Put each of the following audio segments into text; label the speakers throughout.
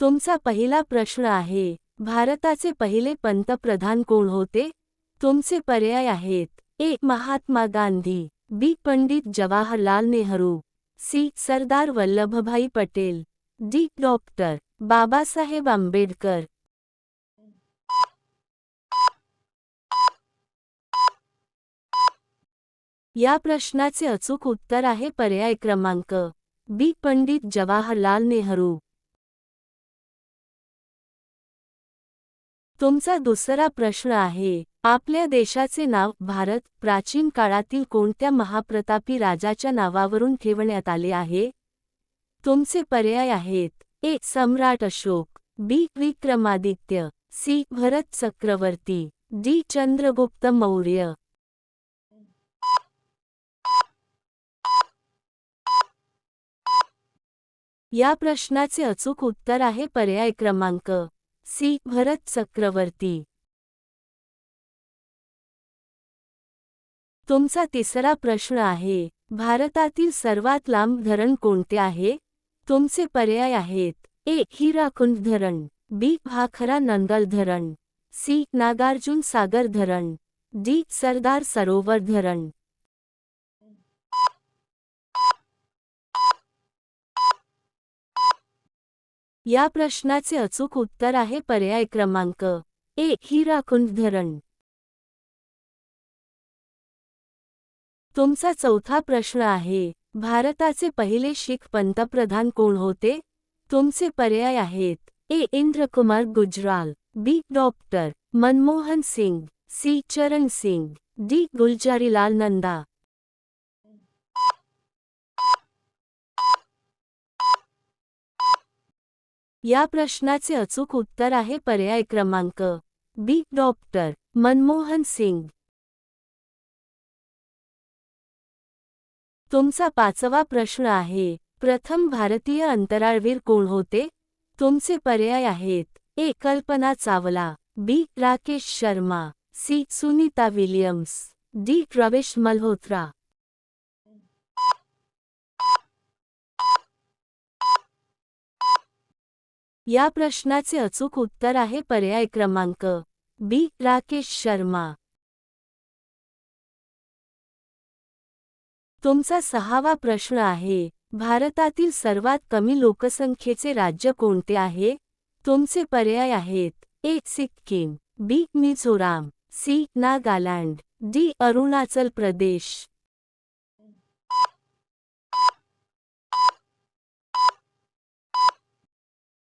Speaker 1: तुमचा पहिला प्रश्न आहे भारताचे पहिले पंतप्रधान कोण होते? तुमचे पर्याय आहेत A. Mahatma Gandhi B. Pandit Jawaharlal Nehru C. Sardar Vallabhbhai Patel D. Doctor. Babasaheb Ambedkar. या प्रश्नाचे अचूक उत्तर आहे पर्याय क्रमांक बी. पंडित जवाहरलाल नेहरू. तुमचा दुसरा प्रश्न आहे आपल्या देशाचे नाव भारत प्राचीन काळातील कोणत्या महाप्रतापी राजाच्या नावावरून ठेवण्यात आले आहे? तुमचे पर्याय आहेत A. Samrat Ashok B. Vikramaditya C. Bharat Chakravarti D. Chandragupta Maurya. या प्रश्नाचे अचूक उत्तर आहे पर्याय क्रमांक सी भरत चक्रवर्ती. तुमचा तिसरा प्रश्न आहे भारतातील सर्वात लांब धरण कोणते आहे? तुमचे पर्याय आहेत ए हिराकुंड धरण बी भाखरा नंगल धरण सी नागार्जुन सागर धरण डी सरदार सरोवर धरण. या प्रश्नाचे अचूक उत्तर आहे पर्याय क्रमांक ए हिराकुंड धरण तुमचा चौथा प्रश्न आहे भारताचे पहिले शीख पंतप्रधान कोण होते? तुमचे पर्याय आहेत A Inder Kumar Gujral B doctor Manmohan Singh C Charan Singh D Gulzarilal Nanda. या प्रश्नाचे अचूक उत्तर आहे पर्याय क्रमांक बी. डॉक्टर. मनमोहन सिंग. तुमचा पाचवा प्रश्न आहे प्रथम भारतीय अंतराळवीर कोण होते? तुमचे पर्याय आहेत A. Kalpana Chawla B. Rakesh Sharma C. Sunita Williams D. Pravesh Malhotra. या प्रश्नाचे अचूक उत्तर आहे पर्याय क्रमांक बी राकेश शर्मा. तुमचा सहावा प्रश्न आहे भारतातील सर्वात कमी लोकसंख्येचे राज्य कोणते आहे? तुमचे पर्याय आहेत A. Sikkim B. Mizoram C. Nagaland D. Arunachal Pradesh.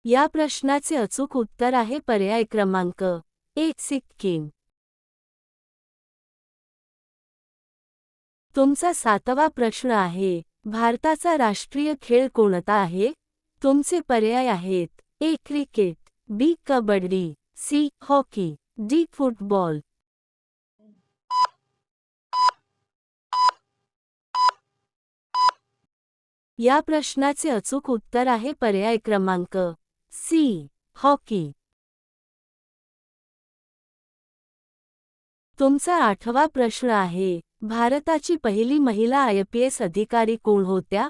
Speaker 1: या प्रश्नाचे अचूक उत्तर आहे पर्याय क्रमांक ए सिक्कीम. तुमचा सातवा प्रश्न आहे भारताचा राष्ट्रीय खेळ कोणता आहे? तुमचे पर्याय आहेत A cricket B kabaddi C hockey D football. या प्रश्नाचे अचूक उत्तर आहे पर्याय क्रमांक सी हॉकी तुमचा आठवा प्रश्न आहे भारताची पहिली महिला आयपीएस अधिकारी कोण होत्या?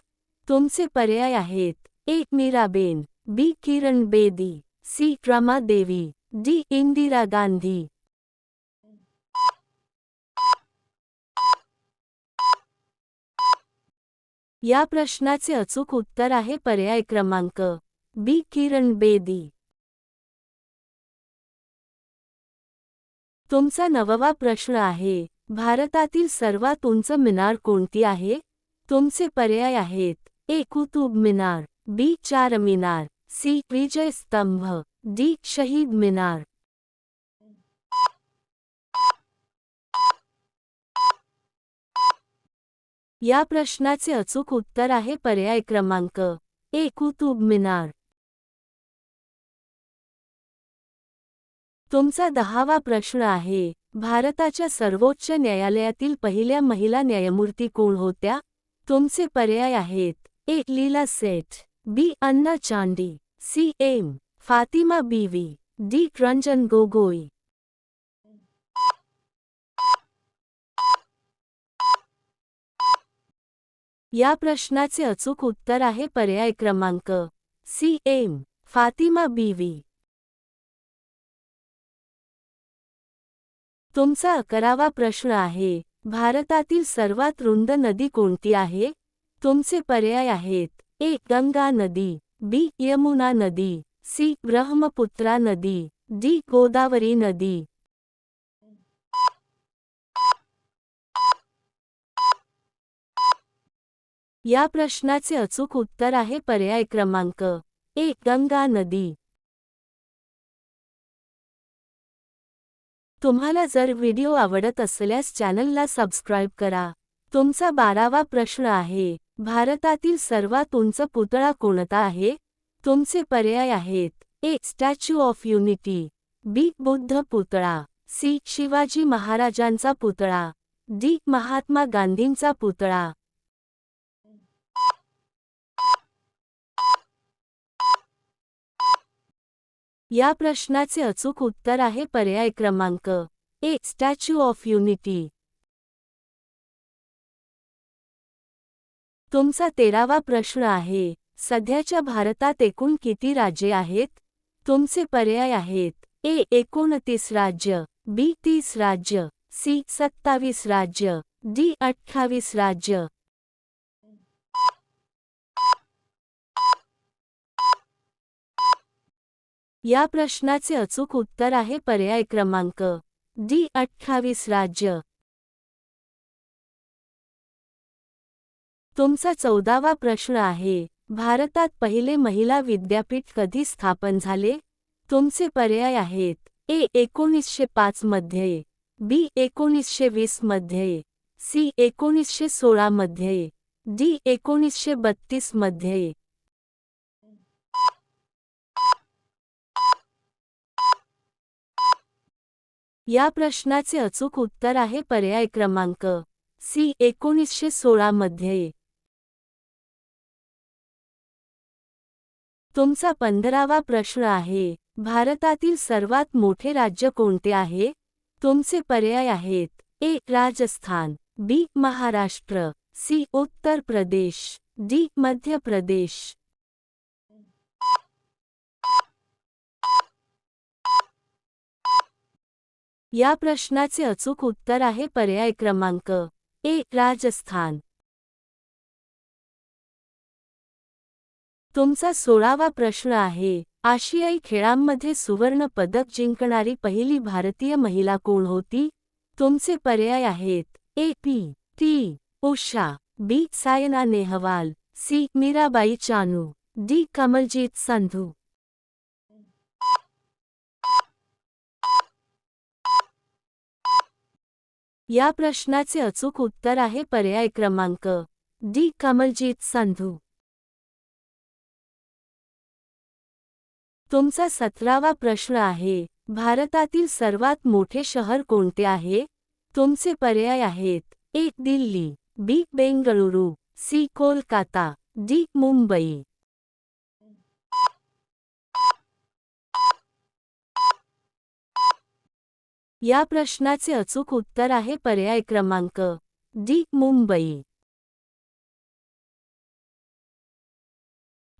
Speaker 1: तुमचे पर्याय आहेत एक Mirabehn B. Kiran Bedi C. Rama Devi D. Indira Gandhi. या प्रश्नाचे अचूक उत्तर आहे पर्याय क्रमांक. बी किरण बेदी. तुमचा नववा प्रश्न आहे भारतातील सर्वात उंच मिनार कोणती आहे? तुमचे पर्याय आहेत ए कुतुब मिनार बी चार मिनार सी विजय स्तंभ डी शहीद मिनार. या प्रश्नाचे अचूक उत्तर आहे पर्याय क्रमांक ए कुतुब मिनार. तुमचा दहावा प्रश्न आहे भारताच्या सर्वोच्च न्यायालयातील पहिल्या महिला न्यायमूर्ती कोण होत्या? तुमचे पर्याय आहेत A. Leila Seth B. Anna Chandy C. M. Fathima Beevi D. Ranjan Gogoi. या प्रश्नाचे अचूक उत्तर आहे पर्याय क्रमांक सी. एम. फातिमा बीवी. तुमचा अकरावा प्रश्न आहे भारतातील सर्वात रुंद नदी कोणती आहे? तुमचे पर्याय आहेत ए गंगा नदी बी यमुना नदी सी ब्रह्मपुत्रा नदी डी गोदावरी नदी. या प्रश्नाचे अचूक उत्तर आहे पर्याय क्रमांक ए गंगा नदी. तुम्हाला जर व्हिडिओ आवडत असल्यास चॅनलला सबस्क्राईब करा. तुमचा बारावा प्रश्न आहे भारतातील सर्वात उंच पुतळा कोणता आहे? तुमचे पर्याय आहेत A statue of unity B Buddha पुतळा सी शिवाजी महाराजांचा पुतळा डी महात्मा गांधींचा पुतळा या प्रश्नाचे अचूक उत्तर आहे पर्याय क्रमांक ए स्टॅच्यू ऑफ युनिटी. तुमचा तेरावा प्रश्न आहे सध्याच्या भारतात एकूण किती राज्ये आहेत? तुमचे पर्याय आहेत ए एकोणतीस राज्य बी तीस राज्य सी सत्तावीस राज्य डी अठ्ठावीस राज्य या प्रश्नाचे अचूक उत्तर आहे पर्याय क्रमांक डी अठ्ठावीस राज्य. तुमचा चौदावा प्रश्न आहे भारतात पहिले महिला विद्यापीठ कधी स्थापन झाले? तुमचे पर्याय आहेत ए एकोणीसशे पाच मध्ये बी एकोणीसशे वीसमध्ये सी एकोणीसशे सोळा मध्ये डी एकोणीसशे बत्तीसमध्ये. या प्रश्नाचे अचूक उत्तर आहे पर्याय क्रमांक सी एकोणीसशे सोळा मध्ये. तुमचा पंधरावा प्रश्न आहे भारतातील सर्वात मोठे राज्य कोणते आहे? तुमचे पर्याय आहेत A Rajasthan B Maharashtra C Uttar Pradesh D Madhya Pradesh. या प्रश्नाचे अचूक उत्तर आहे पर्याय क्रमांक ए राजस्थान. तुमचा सोळावा प्रश्न आहे आशियाई खेळांमध्ये सुवर्ण पदक जिंकणारी पहिली भारतीय महिला कोण होती? तुमचे पर्याय आहेत A P T Usha B Saina Nehwal C Mirabai Chanu D Kamaljeet Sandhu. या प्रश्नाचे अचूक उत्तर आहे पर्याय क्रमांक डी कमलजीत संधू. तुमचा सतरावा प्रश्न आहे भारतातील सर्वात मोठे शहर कोणते आहे? तुमचे पर्याय आहेत A. Delhi B. Bengaluru C. Kolkata D. Mumbai. या प्रश्नाचे अचूक उत्तर आहे पर्याय क्रमांक डी मुंबई.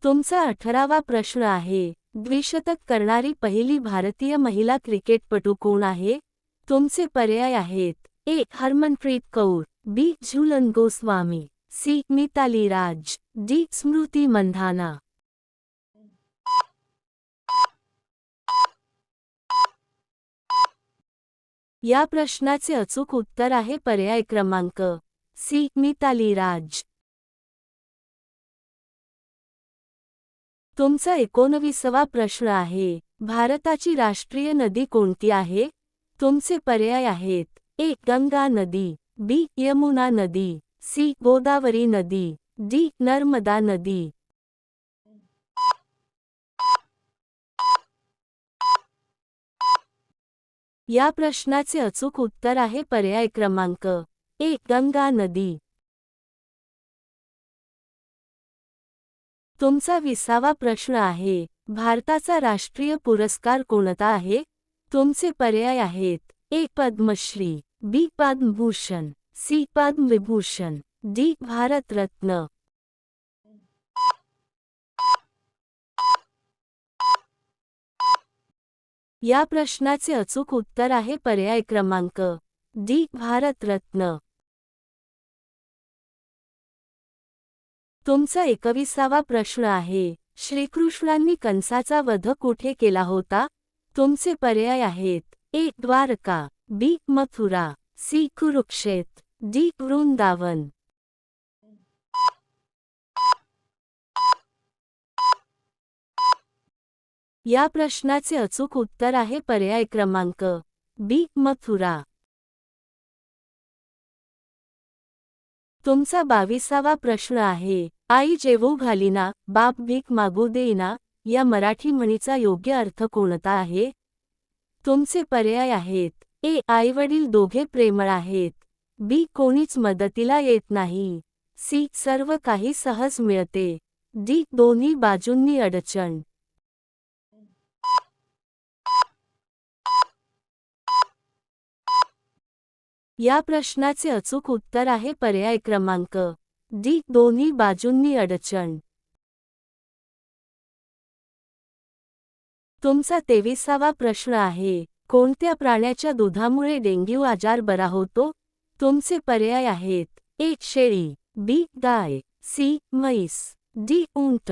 Speaker 1: तुमचा अठरावा प्रश्न आहे द्विशतक करणारी पहिली भारतीय महिला क्रिकेटपटू कोण आहे? तुमचे पर्याय आहेत A Harmanpreet Kaur B Jhulan Goswami C Mithali Raj D Smriti Mandhana. या प्रश्नाचे अचूक उत्तर आहे पर्याय क्रमांक सी. मिताली राज तुमचा एकोणवीसवा प्रश्न आहे भारताची राष्ट्रीय नदी कोणती आहे? तुमचे पर्याय आहेत ए. गंगा नदी बी. यमुना नदी सी. गोदावरी नदी डी. नर्मदा नदी. या प्रश्नाचे अचूक उत्तर आहे पर्याय क्रमांक एक गंगा नदी. तुमचा विसावा प्रश्न आहे भारताचा राष्ट्रीय पुरस्कार कोणता आहे? तुमचे पर्याय आहेत A Padma Shri B Padma Bhushan C Padma Vibhushan D Bharat Ratna. या प्रश्नाचे अचूक उत्तर आहे पर्याय क्रमांक डी भारतरत्न तुमचा एकविसावा प्रश्न आहे श्रीकृष्णांनी कंसाचा वध कुठे केला होता? तुमचे पर्याय आहेत A Dwarka B Mathura C Kurukshetra D Vrindavan. या प्रश्नाचे अचूक उत्तर आहे पर्याय क्रमांक बी मथुरा. तुमचा बावीसावा प्रश्न आहे आई जेवू घालीना बाप भीक मागू देईना या मराठी म्हणीचा योग्य अर्थ कोणता आहे? तुमचे पर्याय आहेत ए आईवडील दोघे प्रेमळ आहेत बी कोणीच मदतीला येत नाही सी सर्व काही सहज मिळते डी दोन्ही बाजूंनी अडचण या प्रश्नाचे अचूक उत्तर आहे पर्याय क्रमांक डी दोन्ही बाजूंनी अडचण. तुमचा तेविसावा प्रश्न आहे कोणत्या प्राण्याच्या दुधामुळे डेंग्यू आजार बरा होतो? तुमचे पर्याय आहेत एक शेळी बी गाय सी म्हैस डी उंट